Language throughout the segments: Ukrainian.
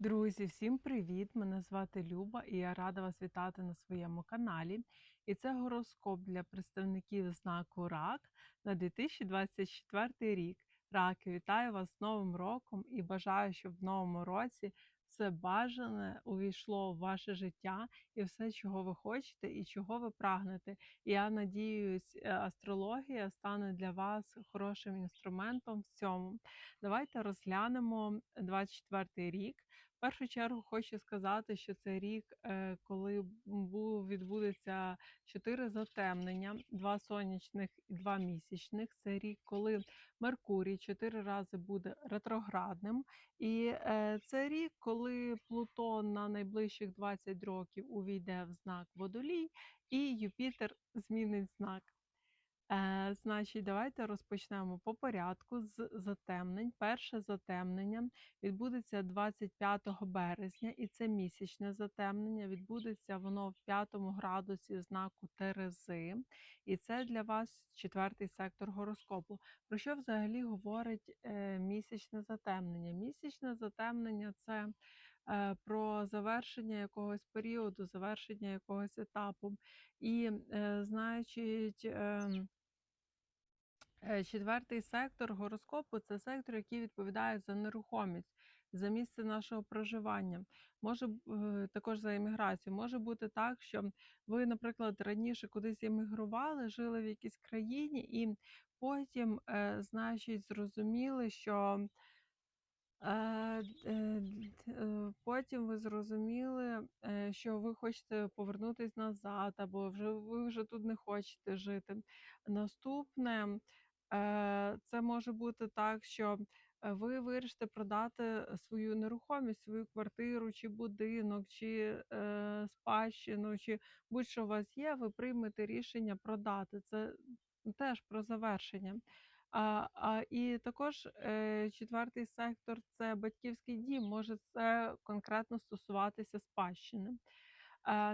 Друзі, всім привіт! Мене звати Люба і я рада вас вітати на своєму каналі. І це гороскоп для представників знаку РАК на 2024 рік. Раки, вітаю вас з Новим роком і бажаю, щоб в новому році все бажане увійшло в ваше життя і все, чого ви хочете і чого ви прагнете. Я надіюсь, е, астрологія стане для вас хорошим інструментом в цьому. Давайте розглянемо 24 рік. В першу чергу хочу сказати, що це рік, е, коли відбудеться чотири затемнення, два сонячних і два місячних. Це рік, коли Меркурій чотири рази буде ретроградним. І е, це рік, коли Плутон на найближчих 20 років увійде в знак Водолій, і Юпітер змінить знак. Е, значить, давайте розпочнемо по порядку з затемнень. Перше затемнення відбудеться 25 березня, і це місячне затемнення. Відбудеться воно в п'ятому градусі знаку Терези, і це для вас четвертий сектор гороскопу. Про що взагалі говорить е, місячне затемнення? Місячне затемнення це е, про завершення якогось періоду, завершення якогось етапу. І, е, значить, ем, Четвертий сектор гороскопу це сектор, який відповідає за нерухомість, за місце нашого проживання. Може е, також за еміграцію. Може бути так, що ви, наприклад, раніше кудись емігрували, жили в якійсь країні, і потім, е, значить, зрозуміли, що Е, е, е, Потім ви зрозуміли, е, що ви хочете повернутись назад, або вже ви вже тут не хочете жити. Наступне е, це може бути так, що е, ви вирішите продати свою нерухомість, свою квартиру, чи будинок, чи е, спадщину, чи будь-що у вас є, ви приймете рішення продати. Це теж про завершення. А, а, і також е, четвертий сектор це батьківський дім, може це конкретно стосуватися спадщини.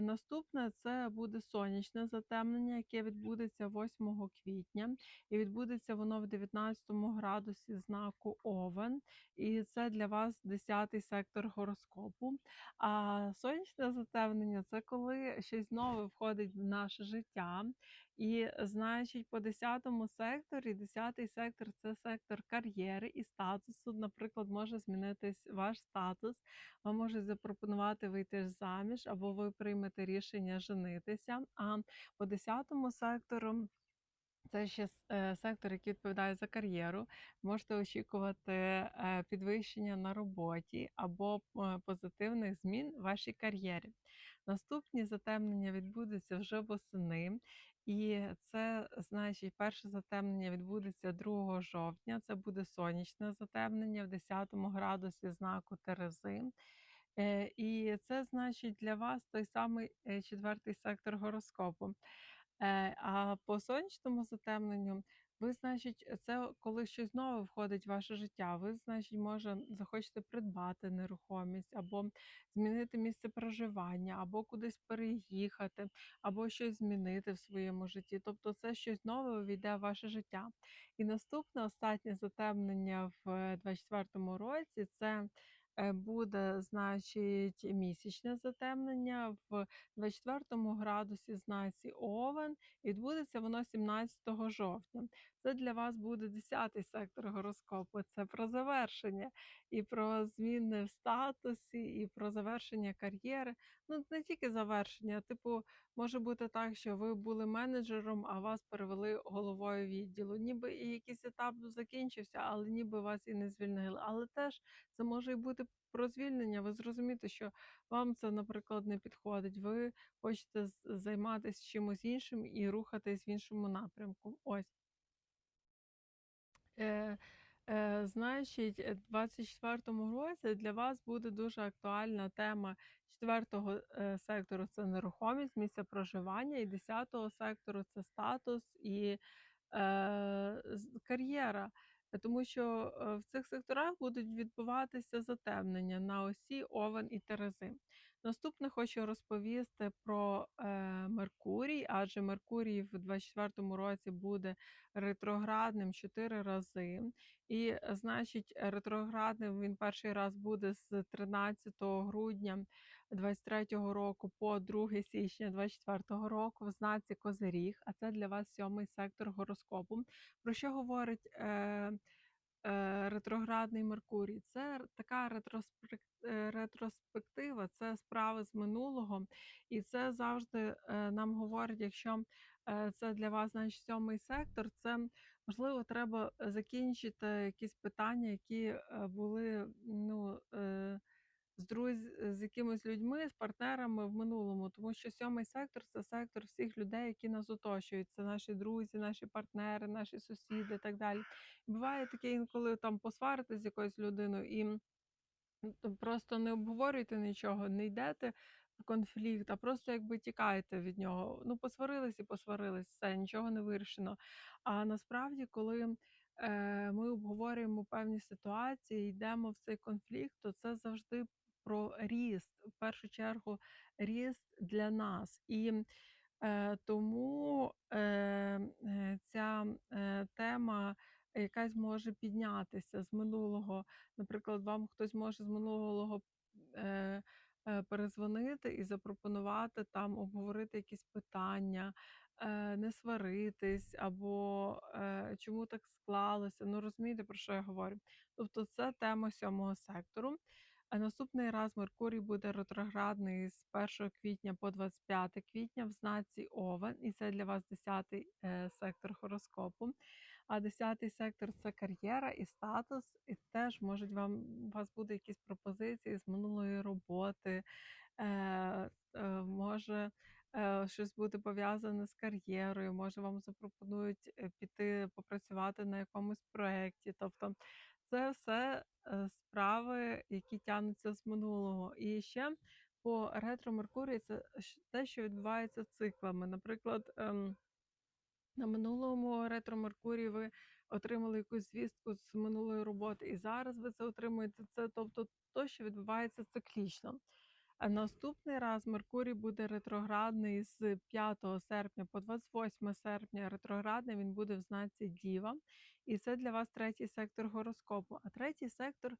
Наступне це буде сонячне затемнення, яке відбудеться 8 квітня, і відбудеться воно в 19 градусі знаку Овен. І це для вас 10 сектор гороскопу. А сонячне затемнення це коли щось нове входить в наше життя. І, значить, по 10 секторі, 10 сектор це сектор кар'єри і статусу. Наприклад, може змінитись ваш статус, вам можуть запропонувати вийти заміж, або ви приймете рішення женитися. А по 10 сектору. Це ще е, сектор, який відповідає за кар'єру. Можете очікувати е, підвищення на роботі або е, позитивних змін в вашій кар'єрі. Наступні затемнення відбудуться вже восени, і це значить, перше затемнення відбудеться 2 жовтня. Це буде сонячне затемнення в 10 градусі знаку Терези. Е, І це значить для вас той самий е, четвертий сектор гороскопу. Е, А по сонячному затемненню, ви, значить, це коли щось нове входить в ваше життя. Ви, значить, може, захочете придбати нерухомість, або змінити місце проживання, або кудись переїхати, або щось змінити в своєму житті. Тобто, це щось нове увійде в ваше життя. І наступне останнє затемнення в 24-му році це. Е, Буде, значить, місячне затемнення в 24 градусі знаці Овен, і відбудеться воно 17 жовтня. Це для вас буде 10-й сектор гороскопу. Це про завершення і про зміни в статусі, і про завершення кар'єри. Ну, не тільки завершення, типу, може бути так, що ви були менеджером, а вас перевели головою відділу. Ніби і якийсь етап закінчився, але ніби вас і не звільнили. Але теж це може і бути про звільнення. Ви зрозумієте, що вам це, наприклад, не підходить. Ви хочете займатися чимось іншим і рухатись в іншому напрямку. Ось. Е, е, значить, е, в 24-му році для вас буде дуже актуальна тема четвертого е, сектору це нерухомість, місце проживання, і 10-го сектору це статус і е, кар'єра. Тому що е, в цих секторах будуть відбуватися затемнення на осі Овен і Терези. Наступне хочу розповісти про, е, Меркурій, адже Меркурій в 24-му році буде ретроградним 4 рази. І, значить, ретроградним він перший раз буде з 13 грудня 23-го року по 2 січня 24-го року в знаці Козиріг, а це для вас сьомий сектор гороскопу. Про що говорить, е, ретроградний Меркурій? Це така е, ретроспектива, це справи з минулого, і це завжди, е, нам говорить, якщо, е, це для вас, значить, сьомий сектор, це, можливо, треба закінчити якісь питання, які, е, були, ну, е, з друз з якимись людьми, з партнерами в минулому. Тому що сьомий сектор це сектор всіх людей, які нас оточують. Це наші друзі, наші партнери, наші сусіди і так далі. Буває таке інколи там посваритись з якоюсь людиною і просто не обговорюєте нічого, не йдете конфлікт, а просто якби тікаєте від нього. Ну, посварились і посварились, все, нічого не вирішено. А насправді, коли е, ми обговорюємо певні ситуації, йдемо в цей конфлікт, то це завжди про ріст, в першу чергу, ріст для нас. І е, тому е, е, ця е, тема якась може піднятися з минулого. Наприклад, вам хтось може з минулого е, е, перезвонити і запропонувати там обговорити якісь питання, е, не сваритись, або е, чому так склалося. Ну, розумієте, про що я говорю? Тобто, це тема сьомого сектору. А наступний раз Меркурій буде ретроградний з 1 квітня по 25 квітня в знаці Овен, і це для вас 10-й е, сектор гороскопу. А 10-й сектор це кар'єра і статус, і теж можуть вам у вас буде якісь пропозиції з минулої роботи, е, е, може е, щось буде пов'язане з кар'єрою, може вам запропонують е, піти попрацювати на якомусь проєкті. Тобто це все е, справи, які тягнуться з минулого. І ще по ретро Меркурії це те, що відбувається циклами. Наприклад, ем, на минулому ретро Меркурії ви отримали якусь звістку з минулої роботи, і зараз ви це отримуєте. Це тобто то, що відбувається циклічно. А наступний раз Меркурій буде ретроградний з 5 серпня по 28 серпня. Ретроградний він буде в знаці Діва, і це для вас третій сектор гороскопу. А третій сектор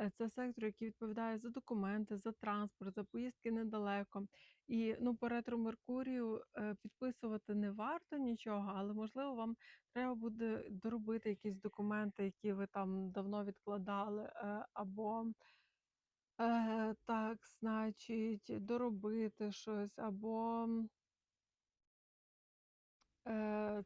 е, це сектор, який відповідає за документи, за транспорт, за поїздки недалеко. І ну, по ретро Меркурію е, підписувати не варто нічого, але можливо вам треба буде доробити якісь документи, які ви там давно відкладали, е, або так, значить, доробити щось або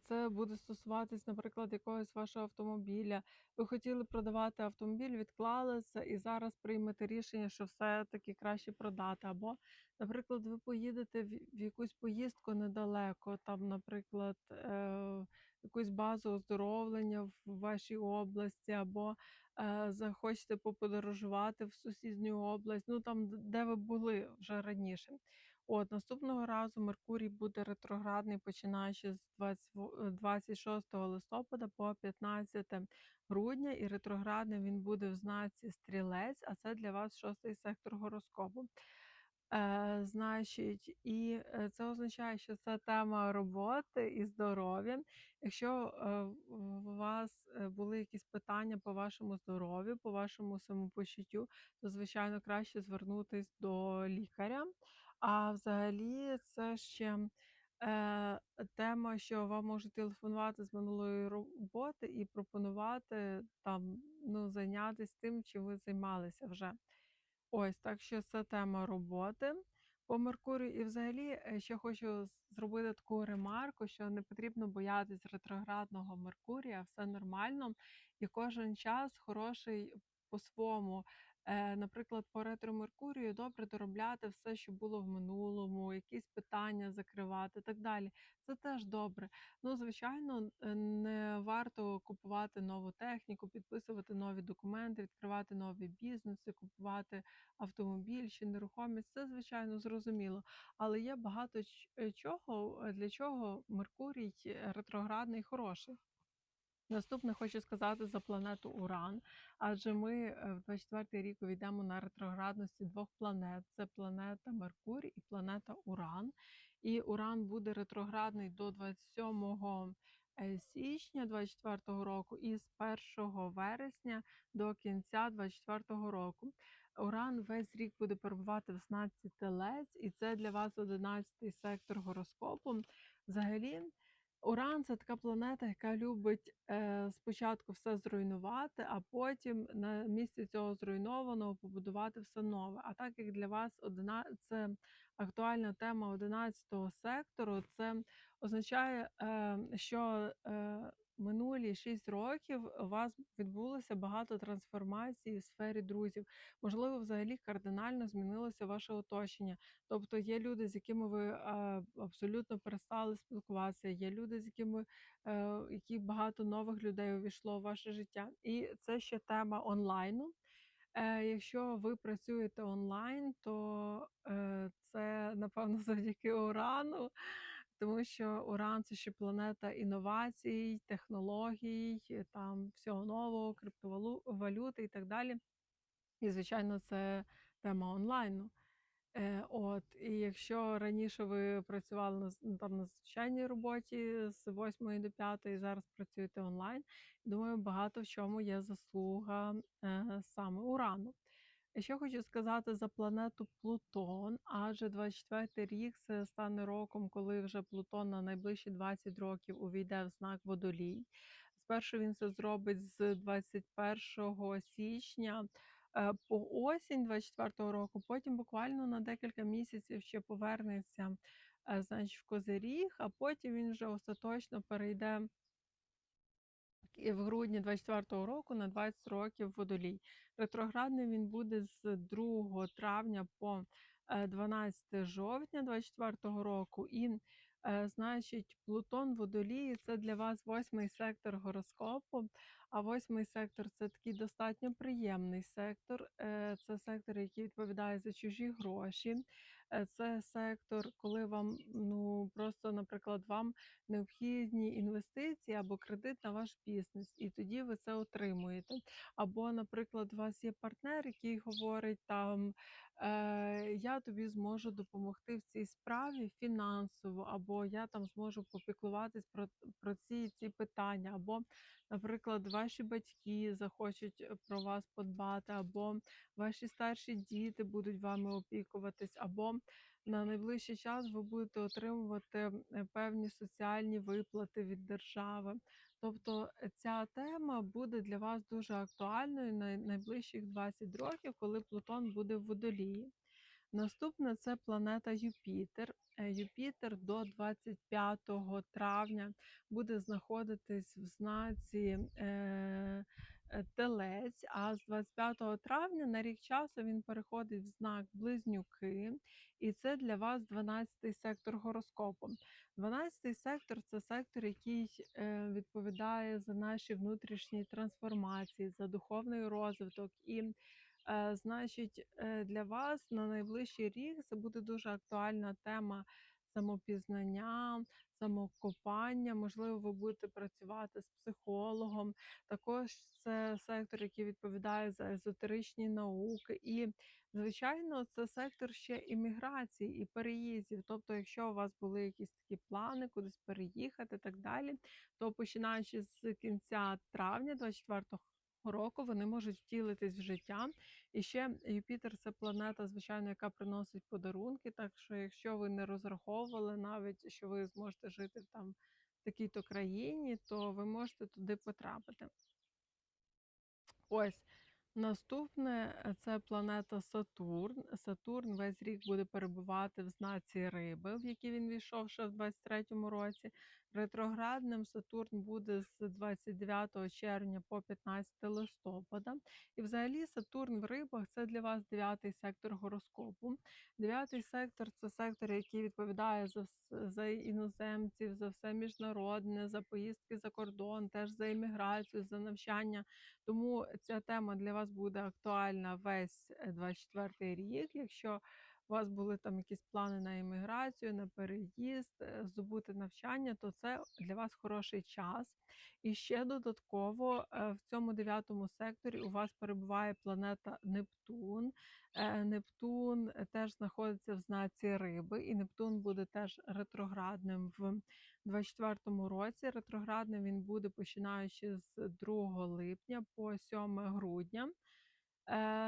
Це буде стосуватись, наприклад, якогось вашого автомобіля. Ви хотіли продавати автомобіль, відклали це і зараз приймете рішення, що все-таки краще продати. Або, наприклад, ви поїдете в в якусь поїздку недалеко, там, наприклад, е, якусь базу оздоровлення в вашій області, або е, захочете поподорожувати в сусідню область, ну там, де ви були вже раніше. От наступного разу Меркурій буде ретроградний, починаючи з 20 е, 26 листопада по 15 грудня, і ретроградним він буде в знаці Стрілець, а це для вас шостий сектор гороскопу. Е, значить, і е, це означає, що це тема роботи і здоров'я. Якщо е, у вас е, були якісь питання по вашому здоров'ю, по вашому самопочуттю, то звичайно краще звернутись до лікаря. А взагалі це ще е, тема, що вам можуть телефонувати з минулої роботи і пропонувати там ну, зайнятися тим, чим ви займалися вже. Ось, так що це тема роботи по Меркурію. І взагалі е, ще хочу зробити таку ремарку, що не потрібно боятись ретроградного Меркурія, все нормально, і кожен час хороший по-своєму. Е, наприклад, по ретро Меркурію добре доробляти все, що було в минулому, якісь питання закривати, і так далі. Це теж добре. Ну, звичайно, е, не варто купувати нову техніку, підписувати нові документи, відкривати нові бізнеси, купувати автомобіль чи нерухомість. Це звичайно зрозуміло. Але є багато е, чого, для чого Меркурій ретроградний хороший. Наступне хочу сказати за планету Уран, адже ми е, в 24 рік увійдемо на ретроградності двох планет: це планета Меркурій і планета Уран. І Уран буде ретроградний до 27 е, січня 24 року і з 1 вересня до кінця 24 року. Уран весь рік буде перебувати в знаці Телець, і це для вас 11-й сектор гороскопу. Взагалі. Уран це така планета, яка любить е, спочатку все зруйнувати, а потім на місці цього зруйнованого побудувати все нове. А так як для вас одина... це актуальна тема 11 сектору, це означає, е, що е, минулі 6 років у вас відбулося багато трансформацій в сфері друзів. Можливо, взагалі кардинально змінилося ваше оточення. Тобто є люди, з якими ви е, абсолютно перестали спілкуватися, є люди, з якими е, які багато нових людей увійшло в ваше життя. І це ще тема онлайну. Е, Якщо ви працюєте онлайн, то це напевно завдяки урану, тому що Уран це ще планета інновацій, технологій, е, там всього нового, криптовалюти і так далі. І, звичайно, це тема онлайну. Е, от, і якщо раніше ви працювали на ну, там на звичайній роботі з 8 до 5, зараз працюєте онлайн, думаю, багато в чому є заслуга е, саме урану. Ще хочу сказати за планету Плутон, адже 24 рік це стане роком, коли вже Плутон на найближчі 20 років увійде в знак водолій. Спершу він це зробить з 21 січня е, по осінь 24 року, потім буквально на декілька місяців ще повернеться е, значить, в Козиріг, а потім він вже остаточно перейде в грудні 24 року на 20 років водолій. Ретроградний він буде з 2 травня по е, 12 жовтня 24 року. І, е, значить, Плутон водолії це для вас восьмий сектор гороскопу. А восьмий сектор це такий достатньо приємний сектор. Е, Це сектор, який відповідає за чужі гроші. Е, Це сектор, коли вам ну просто, наприклад, вам необхідні інвестиції або кредит на ваш бізнес, і тоді ви це отримуєте. Або, наприклад, у вас є партнер, який говорить там е, я тобі зможу допомогти в цій справі фінансово, або я там зможу попіклуватись про, про ці ці питання, або, наприклад, ваші батьки захочуть е, про вас подбати, або ваші старші діти будуть вами опікуватись, або на найближчий час ви будете отримувати е, певні соціальні виплати від держави. Тобто е, ця тема буде для вас дуже актуальною на найближчих 20 років, коли Плутон буде в водолії. Наступне це планета Юпітер. Е, Юпітер до 25 травня буде знаходитись в знаці е, е, Телець, а з 25 травня на рік часу він переходить в знак Близнюки, і це для вас 12-й сектор гороскопу. 12-й сектор це сектор, який е, відповідає за наші внутрішні трансформації, за духовний розвиток. І, значить, е, для вас на найближчий рік це буде дуже актуальна тема самопізнання, самокопання. Можливо, ви будете працювати з психологом. Також це сектор, який відповідає за езотеричні науки. І, звичайно, це сектор ще імміграції і переїздів. Тобто, якщо у вас були якісь такі плани, кудись переїхати, і так далі, то починаючи з кінця травня 24 року, вони можуть втілитись в життя. І ще Юпітер це планета, звичайно, яка приносить подарунки. Так що, якщо ви не розраховували навіть, що ви зможете жити там в такій-то країні, то ви можете туди потрапити. Ось наступне це планета Сатурн. Сатурн весь рік буде перебувати в знаці Риби, в який він війшов ще в 23-му році. Ретроградним Сатурн буде з 29 червня по 15 листопада. І взагалі Сатурн в рибах це для вас дев'ятий сектор гороскопу. Дев'ятий сектор це сектор, який відповідає за, за іноземців, за все міжнародне, за поїздки за кордон, теж за імміграцію, за навчання. Тому ця тема для вас буде актуальна весь е, 24 рік. Якщо у вас були там якісь плани на імміграцію, на переїзд, е, здобути навчання, то це для вас хороший час. І ще додатково е, в цьому дев'ятому секторі у вас перебуває планета Нептун. Е, Нептун теж знаходиться в знаці риби, і Нептун буде теж ретроградним в 24-му році. Ретроградним він буде починаючи з 2 липня по 7 грудня.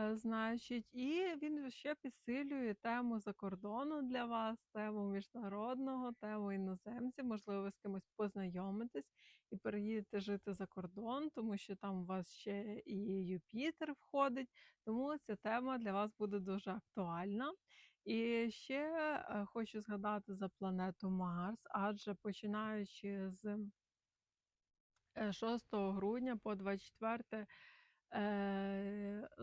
Е, значить, і він ще підсилює тему закордону для вас, тему міжнародного, тему іноземців. Можливо, ви з кимось познайомитесь і переїдете жити за кордон, тому що там у вас ще і Юпітер входить. Тому ця тема для вас буде дуже актуальна. І ще е, хочу згадати за планету Марс, адже починаючи з е, 6 грудня по 24 е,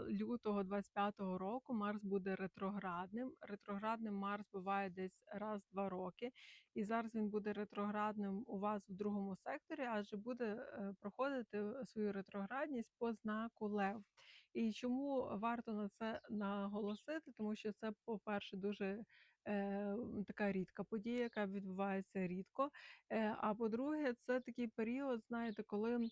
лютого 25-го року Марс буде ретроградним. Ретроградним Марс буває десь раз-два роки, і зараз він буде ретроградним у вас в другому секторі, адже буде е, проходити свою ретроградність по знаку Лев. І чому варто на це наголосити? Тому що це, по-перше, дуже е, така рідка подія, яка відбувається рідко. Е, а по-друге, це такий період, знаєте, коли е,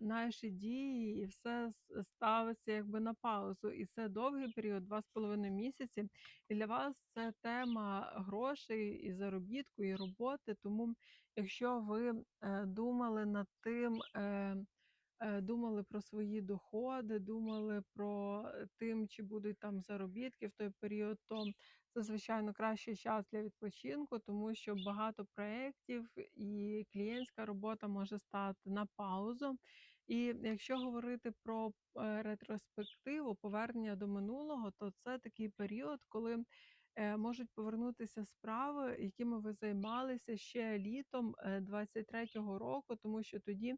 наші дії і все ставиться якби на паузу. І це довгий період, два з половиною місяці. І для вас це тема грошей і заробітку, і роботи. Тому, якщо ви е, думали над тим. Е, Думали про свої доходи, думали про е, тим, чи будуть там заробітки в той період, то це звичайно кращий час для відпочинку, тому що багато проєктів і клієнтська робота може стати на паузу. І якщо говорити про е, ретроспективу, повернення до минулого, то це такий період, коли можуть повернутися справи, якими ви займалися ще літом е, 23-го року, тому що тоді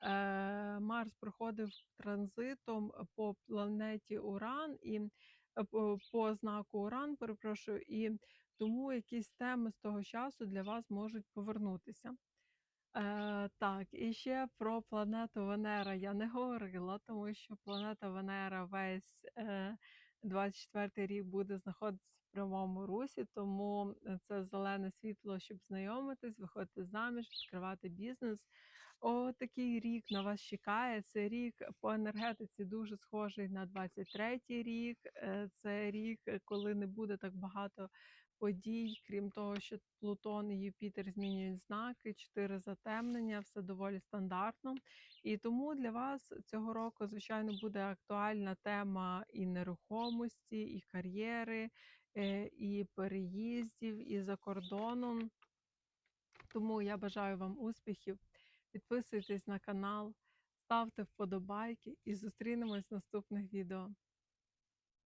е, Марс проходив транзитом по планеті Уран і е, по, знаку Уран, перепрошую, і тому якісь теми з того часу для вас можуть повернутися. Е, так, і ще про планету Венера я не говорила, тому що планета Венера весь е, 24 рік буде знаходитися прямому русі, тому е, це зелене світло, щоб знайомитись, виходити заміж, відкривати бізнес. О, такий рік на вас чекає. Це рік по енергетиці дуже схожий на 23-й рік. Е, Це рік, е, коли не буде так багато подій, крім того, що Плутон і Юпітер змінюють знаки, чотири затемнення, все доволі стандартно. І тому для вас цього року, звичайно, буде актуальна тема і нерухомості, і кар'єри, і переїздів, і за кордоном. Тому я бажаю вам успіхів. Підписуйтесь на канал, ставте вподобайки і зустрінемось в наступних відео.